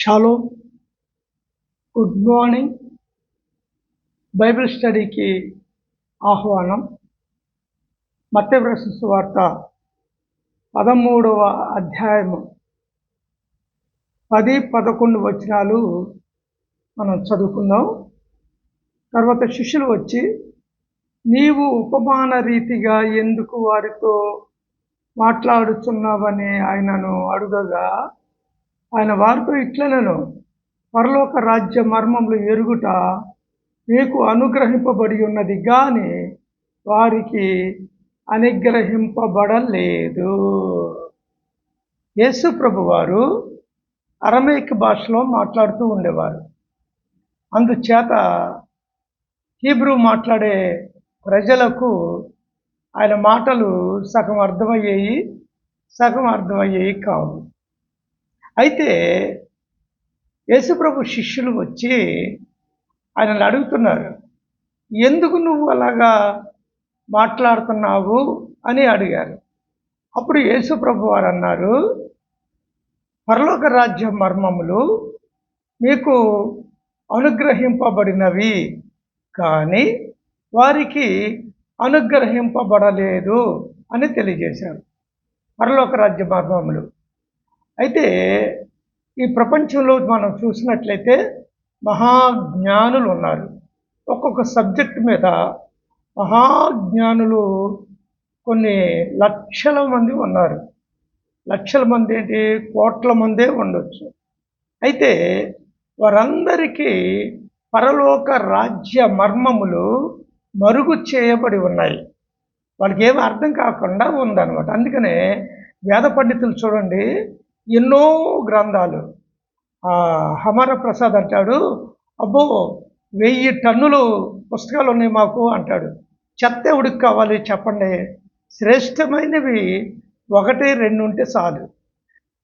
Shalom good morning Bible స్టడీకి ఆహ్వానం. మత్స్యవ్రసు వార్త పదమూడవ అధ్యాయము. పది పదకొండు వచనాలు మనం చదువుకుందాం. తర్వాత శిష్యులు వచ్చి నీవు ఉపమాన రీతిగా ఎందుకు వారితో మాట్లాడుచున్నావని ఆయనను అడుగగా ఆయన వారితో ఇట్లనను పరలోక రాజ్య మర్మములు ఎరుగుట మీకు అనుగ్రహింపబడి ఉన్నది కానీ వారికి అనుగ్రహింపబడలేదు. యేసు ప్రభు వారు అరమేక్ భాషలో మాట్లాడుతూ ఉండేవారు. అందుచేత హీబ్రూ మాట్లాడే ప్రజలకు ఆయన మాటలు సగం అర్థమయ్యేవి సగం అర్థమయ్యేవి కావు. అయితే యేసుప్రభు శిష్యులు వచ్చి ఆయనను అడుగుతున్నారు ఎందుకు నువ్వు అలాగా మాట్లాడుతున్నావు? అని అడిగారు. అప్పుడు యేసుప్రభు వారు అన్నారు పరలోక రాజ్య మర్మములు మీకు అనుగ్రహింపబడినవి కానీ వారికి అనుగ్రహింపబడలేదు అని తెలియజేశారు. పరలోక రాజ్య మర్మములు. అయితే ఈ ప్రపంచంలో మనం చూసినట్లయితే మహాజ్ఞానులు ఉన్నారు ఒక్కొక్క సబ్జెక్ట్ మీద మహాజ్ఞానులు కొన్ని లక్షల మంది ఉన్నారు. లక్షల మంది ఏంటి కోట్ల మందే ఉండొచ్చు. అయితే వారందరికీ పరలోక రాజ్య మర్మములు మరుగు చేయబడి ఉన్నాయి. వాళ్ళకి ఏమి అర్థం కాకుండా ఉందన్నమాట. అందుకనే వేద పండితులు చూడండి ఎన్నో గ్రంథాలు. హమర ప్రసాద్ అంటాడు అబ్బో వెయ్యి టన్నులు పుస్తకాలు ఉన్నాయి మాకు అంటాడు. చెత్త ఎవడికి కావాలి చెప్పండి. శ్రేష్టమైనవి ఒకటి రెండు ఉంటే చాలు.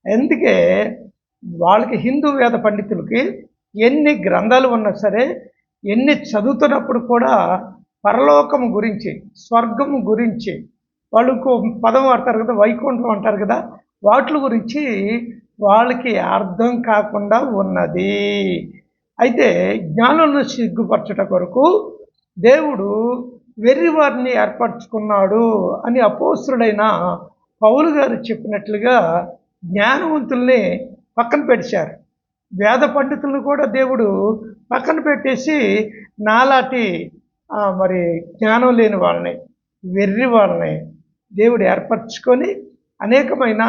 అందుకే వాళ్ళకి హిందూ వేద పండితులకి ఎన్ని గ్రంథాలు ఉన్నా సరే ఎన్ని చదువుతున్నప్పుడు కూడా పరలోకం గురించి స్వర్గం గురించి వాళ్ళు ఇంకో పదం వాడతారు కదా వైకుంఠం అంటారు కదా వాటి గురించి వాళ్ళకి అర్థం కాకుండా ఉన్నది. అయితే జ్ఞానులను సిగ్గుపరచుట కొరకు దేవుడు వెర్రివారిని ఏర్పరచుకున్నాడు అని అపోసుడైన పౌలు గారు చెప్పినట్లుగా జ్ఞానవంతుల్ని పక్కన పెట్టారు వేద పండితులను కూడా దేవుడు పక్కన పెట్టేసి నాలాటి మరి జ్ఞానం లేని వాళ్ళని వెర్రి వాళ్ళని దేవుడు ఏర్పరచుకొని అనేకమైన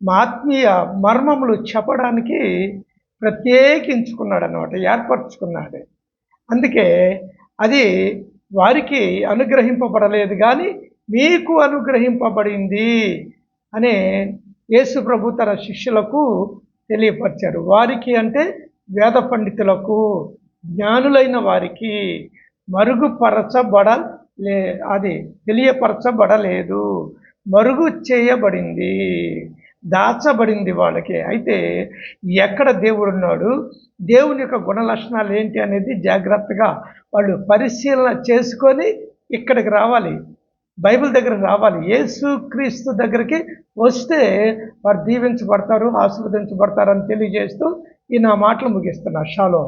ఆత్మీయ మర్మములు చెప్పడానికి ప్రత్యేకించుకున్నాడు అనమాట ఏర్పరచుకున్నాడు. అందుకే అది వారికి అనుగ్రహింపబడలేదు కానీ మీకు అనుగ్రహింపబడింది అనే యేసు ప్రభు తన శిష్యులకు తెలియపరిచారు వారికి అంటే వేద పండితులకు జ్ఞానులైన వారికి మరుగుపరచబడ లే అది తెలియపరచబడలేదు. మరుగు చేయబడింది దాచబడింది వాళ్ళకి. అయితే ఎక్కడ దేవుడు ఉన్నాడు? దేవుని యొక్క గుణ లక్షణాలు ఏంటి అనేది జాగ్రత్తగా వాళ్ళు పరిశీలన చేసుకొని ఇక్కడికి రావాలి. బైబిల్ దగ్గర రావాలి. యేసు క్రీస్తు దగ్గరికి వస్తే వారు దీవించబడతారు ఆస్వాదించబడతారని తెలియజేస్తూ ఈ నా మాటలు ముగిస్తున్నా. షాలో.